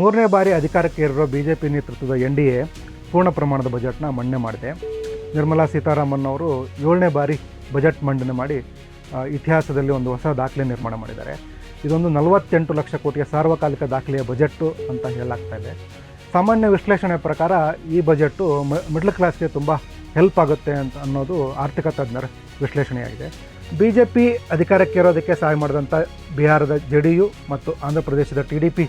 ಮೂರನೇ ಬಾರಿ ಅಧಿಕಾರಕ್ಕೆ ಏರಿರೋ ಬಿ ಜೆ ಪಿ ನೇತೃತ್ವದ ಎನ್ ಡಿ ಎ ಪೂರ್ಣ ಪ್ರಮಾಣದ ಬಜೆಟ್ನ ಮಂಡನೆ ಮಾಡಿದೆ. ನಿರ್ಮಲಾ ಸೀತಾರಾಮನ್ ಅವರು ಏಳನೇ ಬಾರಿ ಬಜೆಟ್ ಮಂಡನೆ ಮಾಡಿ ಇತಿಹಾಸದಲ್ಲಿ ಒಂದು ಹೊಸ ದಾಖಲೆ ನಿರ್ಮಾಣ ಮಾಡಿದ್ದಾರೆ. ಇದೊಂದು ನಲವತ್ತೆಂಟು ಲಕ್ಷ ಕೋಟಿಯ ಸಾರ್ವಕಾಲಿಕ ದಾಖಲೆಯ ಬಜೆಟ್ಟು ಅಂತ ಹೇಳಲಾಗ್ತಾ ಇದೆ. ಸಾಮಾನ್ಯ ವಿಶ್ಲೇಷಣೆ ಪ್ರಕಾರ ಈ ಬಜೆಟ್ಟು ಮಿಡ್ಲ್ ಕ್ಲಾಸ್ಗೆ ತುಂಬ ಹೆಲ್ಪ್ ಆಗುತ್ತೆ ಅಂತ ಅನ್ನೋದು ಆರ್ಥಿಕ ತಜ್ಞರ ವಿಶ್ಲೇಷಣೆಯಾಗಿದೆ. ಬಿ ಜೆ ಪಿ ಅಧಿಕಾರಕ್ಕೆ ಇರೋದಕ್ಕೆ ಸಹಾಯ ಮಾಡಿದಂಥ ಬಿಹಾರದ ಜೆ ಡಿ ಯು ಮತ್ತು ಆಂಧ್ರ ಪ್ರದೇಶದ ಟಿ ಡಿ ಪಿ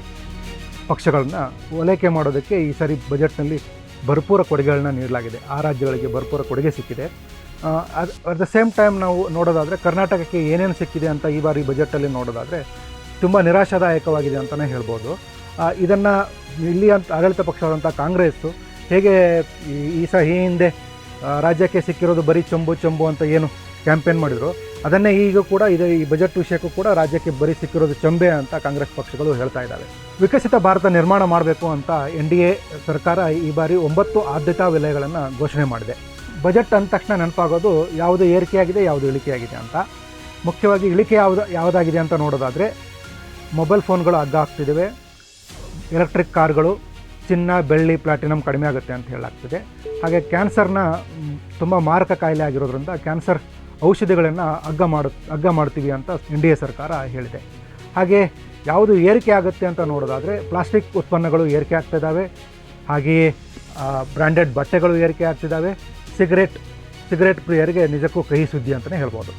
ಪಕ್ಷಗಳನ್ನ ಓಲೈಕೆ ಮಾಡೋದಕ್ಕೆ ಈ ಸಾರಿ ಬಜೆಟ್ನಲ್ಲಿ ಭರ್ಪೂರ ಕೊಡುಗೆಗಳನ್ನ ನೀಡಲಾಗಿದೆ. ಆ ರಾಜ್ಯಗಳಿಗೆ ಭರ್ಪೂರ ಕೊಡುಗೆ ಸಿಕ್ಕಿದೆ. ಅಟ್ ದ ಸೇಮ್ ಟೈಮ್ ನಾವು ನೋಡೋದಾದರೆ ಕರ್ನಾಟಕಕ್ಕೆ ಏನೇನು ಸಿಕ್ಕಿದೆ ಅಂತ ಈ ಬಾರಿ ಬಜೆಟಲ್ಲಿ ನೋಡೋದಾದರೆ ತುಂಬ ನಿರಾಶಾದಾಯಕವಾಗಿದೆ ಅಂತಲೇ ಹೇಳ್ಬೋದು. ಇದನ್ನು ಇಲ್ಲಿ ಅಂತ ಆಡಳಿತ ಪಕ್ಷವಾದಂಥ ಕಾಂಗ್ರೆಸ್ಸು ಹೇಗೆ ಈ- ಸಹ ಈ ಹಿಂದೆ ರಾಜ್ಯಕ್ಕೆ ಸಿಕ್ಕಿರೋದು ಬರೀ ಚೊಂಬು ಚೊಂಬು ಅಂತ ಏನು ಕ್ಯಾಂಪೇನ್ ಮಾಡಿದ್ರು ಅದನ್ನೇ ಈಗ ಕೂಡ ಇದೇ ಈ ಬಜೆಟ್ ವಿಷಯಕ್ಕೂ ಕೂಡ ರಾಜ್ಯಕ್ಕೆ ಬರಿ ಸಿಕ್ಕಿರೋದು ಚಂಬೆ ಅಂತ ಕಾಂಗ್ರೆಸ್ ಪಕ್ಷಗಳು ಹೇಳ್ತಾ ಇದ್ದಾವೆ. ವಿಕಸಿತ ಭಾರತ ನಿರ್ಮಾಣ ಮಾಡಬೇಕು ಅಂತ ಎನ್ ಡಿ ಎ ಸರ್ಕಾರ ಈ ಬಾರಿ ಒಂಬತ್ತು ಆದ್ಯತಾ ವಲಯಗಳನ್ನು ಘೋಷಣೆ ಮಾಡಿದೆ. ಬಜೆಟ್ ಅಂದ ತಕ್ಷಣ ನೆನಪಾಗೋದು ಯಾವುದು ಏರಿಕೆಯಾಗಿದೆ, ಯಾವುದು ಇಳಿಕೆಯಾಗಿದೆ ಅಂತ. ಮುಖ್ಯವಾಗಿ ಇಳಿಕೆ ಯಾವುದು, ಯಾವುದಾಗಿದೆ ಅಂತ ನೋಡೋದಾದರೆ ಮೊಬೈಲ್ ಫೋನ್ಗಳು ಅಗ್ಗ ಆಗ್ತಿದ್ದಾವೆ ಎಲೆಕ್ಟ್ರಿಕ್ ಕಾರ್ಗಳು ಚಿನ್ನ, ಬೆಳ್ಳಿ ಪ್ಲಾಟಿನಮ್ ಕಡಿಮೆ ಆಗುತ್ತೆ ಅಂತ ಹೇಳಲಾಗ್ತಿದೆ. ಹಾಗೆ ಕ್ಯಾನ್ಸರ್ನ ತುಂಬ ಮಾರಕ ಕಾಯಿಲೆ ಆಗಿರೋದ್ರಿಂದ ಕ್ಯಾನ್ಸರ್ ಔಷಧಿಗಳನ್ನು ಅಗ್ಗ ಮಾಡು ಅಗ್ಗ ಮಾಡ್ತೀವಿ ಅಂತ ಎನ್ ಸರ್ಕಾರ ಹೇಳಿದೆ. ಹಾಗೆ ಯಾವುದು ಏರಿಕೆ ಆಗುತ್ತೆ ಅಂತ ನೋಡೋದಾದರೆ ಪ್ಲಾಸ್ಟಿಕ್ ಉತ್ಪನ್ನಗಳು ಏರಿಕೆ ಆಗ್ತಿದ್ದಾವೆ. ಹಾಗೆಯೇ ಬ್ರ್ಯಾಂಡೆಡ್ ಬಟ್ಟೆಗಳು ಏರಿಕೆ ಆಗ್ತಿದ್ದಾವೆ. ಸಿಗರೆಟ್ ಸಿಗರೆಟ್ ಪ್ರಿಯರಿಗೆ ನಿಜಕ್ಕೂ ಕಹಿ ಸುದ್ದಿ ಅಂತಲೇ ಹೇಳ್ಬೋದು.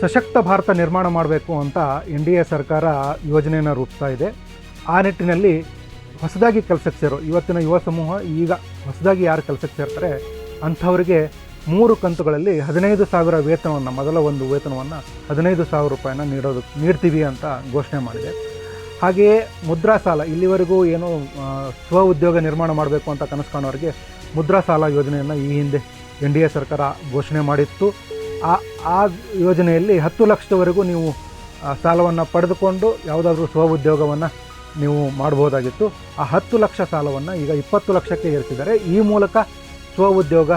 ಸಶಕ್ತ ಭಾರತ ನಿರ್ಮಾಣ ಮಾಡಬೇಕು ಅಂತ ಎನ್ ಡಿ ಎ ಸರ್ಕಾರ ಯೋಜನೆಯನ್ನು ರೂಪಿಸ್ತಾ ಇದೆ. ಆ ನಿಟ್ಟಿನಲ್ಲಿ ಹೊಸದಾಗಿ ಕೆಲಸಕ್ಕೆ ಸೇರೋ, ಇವತ್ತಿನ ಯುವ ಸಮೂಹ ಈಗ ಹೊಸದಾಗಿ ಯಾರು ಕೆಲಸಕ್ಕೆ ಸೇರ್ತಾರೆ ಅಂಥವರಿಗೆ ಮೂರು ಕಂತುಗಳಲ್ಲಿ ಹದಿನೈದು ಸಾವಿರ ವೇತನವನ್ನು, ಮೊದಲ ಒಂದು ವೇತನವನ್ನು ಹದಿನೈದು ಸಾವಿರ ರೂಪಾಯಿನ ನೀಡೋದು, ನೀಡ್ತೀವಿ ಅಂತ ಘೋಷಣೆ ಮಾಡಿದೆ. ಹಾಗೆಯೇ ಮುದ್ರಾ ಸಾಲ, ಇಲ್ಲಿವರೆಗೂ ಏನು ಸ್ವ ಉದ್ಯೋಗ ನಿರ್ಮಾಣ ಮಾಡಬೇಕು ಅಂತ ಕನಸು ಕಾಣೋರಿಗೆ ಮುದ್ರಾ ಸಾಲ ಯೋಜನೆಯನ್ನು ಈ ಹಿಂದೆ ಎನ್ ಡಿ ಎ ಸರ್ಕಾರ ಘೋಷಣೆ ಮಾಡಿತ್ತು. ಆ ಆ ಯೋಜನೆಯಲ್ಲಿ ಹತ್ತು ಲಕ್ಷದವರೆಗೂ ನೀವು ಸಾಲವನ್ನು ಪಡೆದುಕೊಂಡು ಯಾವುದಾದ್ರೂ ಸ್ವ ಉದ್ಯೋಗವನ್ನು ನೀವು ಮಾಡ್ಬೋದಾಗಿತ್ತು. ಆ ಹತ್ತು ಲಕ್ಷ ಸಾಲವನ್ನು ಈಗ ಇಪ್ಪತ್ತು ಲಕ್ಷಕ್ಕೆ ಏರಿಸಿದ್ದಾರೆ. ಈ ಮೂಲಕ ಸ್ವ ಉದ್ಯೋಗ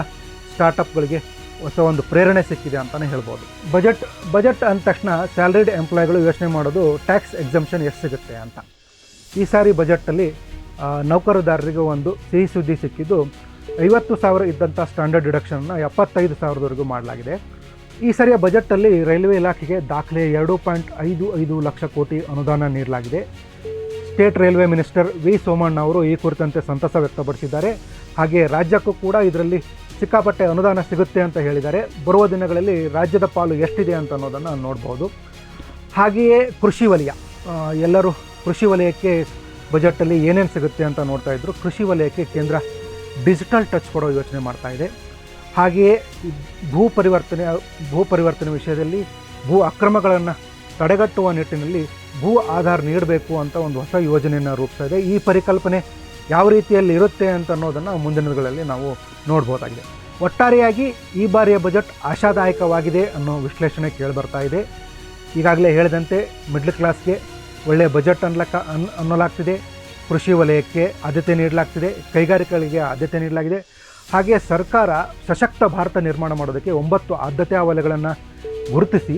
ಸ್ಟಾರ್ಟಪ್ಗಳಿಗೆ ಹೊಸ ಒಂದು ಪ್ರೇರಣೆ ಸಿಕ್ಕಿದೆ ಅಂತಲೇ ಹೇಳ್ಬೋದು. ಬಜೆಟ್ ಬಜೆಟ್ ಅಂದ ತಕ್ಷಣ ಸ್ಯಾಲ್ರಿಡ್ ಎಂಪ್ಲಾಯ್ಗಳು ಯೋಚನೆ ಮಾಡೋದು ಟ್ಯಾಕ್ಸ್ ಎಕ್ಸಮ್ಷನ್ ಎಷ್ಟು ಸಿಗುತ್ತೆ ಅಂತ. ಈ ಸಾರಿ ಬಜೆಟ್ಟಲ್ಲಿ ನೌಕರದಾರರಿಗೆ ಒಂದು ಸಿಹಿ ಸುದ್ದಿ ಸಿಕ್ಕಿದ್ದು ಐವತ್ತು ಸಾವಿರ ಇದ್ದಂಥ ಸ್ಟ್ಯಾಂಡರ್ಡ್ ಡಿಡಕ್ಷನ್ನ ಎಪ್ಪತ್ತೈದು ಸಾವಿರದವರೆಗೂ ಮಾಡಲಾಗಿದೆ. ಈ ಸರಿಯ ಬಜೆಟ್ಟಲ್ಲಿ ರೈಲ್ವೆ ಇಲಾಖೆಗೆ ದಾಖಲೆ ಎರಡು ಪಾಯಿಂಟ್ ಐದು ಐದು ಲಕ್ಷ ಕೋಟಿ ಅನುದಾನ ನೀಡಲಾಗಿದೆ. State railway minister V Somanna ಅವರು ಈ ಕುರಿತಂತೆ ಸಂತಸ ವ್ಯಕ್ತಪಡಿಸಿದ್ದಾರೆ. ಹಾಗೆ ರಾಜ್ಯಕ್ಕೂ ಕೂಡ ಇದರಲ್ಲಿ ಸಿಕ್ಕಾಪಟ್ಟೆ ಅನುದಾನ ಸಿಗುತ್ತೆ ಅಂತ ಹೇಳಿದ್ದಾರೆ. ಬರುವ ದಿನಗಳಲ್ಲಿ ರಾಜ್ಯದ ಪಾಲು ಎಷ್ಟಿದೆ ಅಂತ ಅನ್ನೋದನ್ನು ನೋಡ್ಬೋದು. ಹಾಗೆಯೇ ಕೃಷಿ ವಲಯ ಎಲ್ಲರೂ ಕೃಷಿ ವಲಯಕ್ಕೆ ಬಜೆಟಲ್ಲಿ ಏನೇನು ಸಿಗುತ್ತೆ ಅಂತ ನೋಡ್ತಾ ಇದ್ರು, ಕೃಷಿ ವಲಯಕ್ಕೆ ಕೇಂದ್ರ ಡಿಜಿಟಲ್ ಟಚ್ ಕೊಡೋ ಯೋಚನೆ ಮಾಡ್ತಾ ಇದೆ. ಹಾಗೆಯೇ ಭೂ ಪರಿವರ್ತನೆ ಭೂ ಪರಿವರ್ತನೆ ವಿಷಯದಲ್ಲಿ ಭೂ ಅಕ್ರಮಗಳನ್ನು ತಡೆಗಟ್ಟುವ ನಿಟ್ಟಿನಲ್ಲಿ ಭೂ ಆಧಾರ್ ನೀಡಬೇಕು ಅಂತ ಒಂದು ಹೊಸ ಯೋಜನೆಯನ್ನು ರೂಪಿಸ್ತಾ ಇದೆ. ಈ ಪರಿಕಲ್ಪನೆ ಯಾವ ರೀತಿಯಲ್ಲಿ ಇರುತ್ತೆ ಅಂತ ಅನ್ನೋದನ್ನು ದಿನಗಳಲ್ಲಿ ನಾವು ನೋಡ್ಬೋದಾಗಿದೆ. ಒಟ್ಟಾರೆಯಾಗಿ ಈ ಬಾರಿಯ ಬಜೆಟ್ ಆಶಾದಾಯಕವಾಗಿದೆ ಅನ್ನೋ ವಿಶ್ಲೇಷಣೆ ಕೇಳಿಬರ್ತಾ ಇದೆ. ಈಗಾಗಲೇ ಹೇಳಿದಂತೆ ಮಿಡ್ಲ್ ಕ್ಲಾಸ್ಗೆ ಒಳ್ಳೆಯ ಬಜೆಟ್ ಅನ್ಲಕ್ಕ ಅನ್ ಅನ್ನಲಾಗ್ತಿದೆ. ಕೃಷಿ ವಲಯಕ್ಕೆ ಆದ್ಯತೆ ನೀಡಲಾಗ್ತಿದೆ. ಕೈಗಾರಿಕೆಗಳಿಗೆ ಆದ್ಯತೆ ನೀಡಲಾಗಿದೆ. ಹಾಗೆ ಸರ್ಕಾರ ಸಶಕ್ತ ಭಾರತ ನಿರ್ಮಾಣ ಮಾಡೋದಕ್ಕೆ ಒಂಬತ್ತು ಆದ್ಯತೆಯ ವಲಯಗಳನ್ನು ಗುರುತಿಸಿ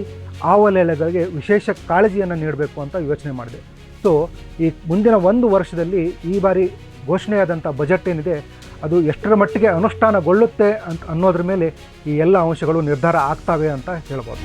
ಆ ವಲಯಗಳಿಗೆ ವಿಶೇಷ ಕಾಳಜಿಯನ್ನು ನೀಡಬೇಕು ಅಂತ ಯೋಚನೆ ಮಾಡಿದೆ. ಸೊ ಈ ಮುಂದಿನ ಒಂದು ವರ್ಷದಲ್ಲಿ ಈ ಬಾರಿ ಘೋಷಣೆಯಾದಂಥ ಬಜೆಟ್ ಏನಿದೆ, ಅದು ಎಷ್ಟರ ಮಟ್ಟಿಗೆ ಅನುಷ್ಠಾನಗೊಳ್ಳುತ್ತೆ ಅಂತ ಅನ್ನೋದ್ರ ಮೇಲೆ ಈ ಎಲ್ಲ ಅಂಶಗಳು ನಿರ್ಧಾರ ಆಗ್ತವೆ ಅಂತ ಹೇಳ್ಬೋದು.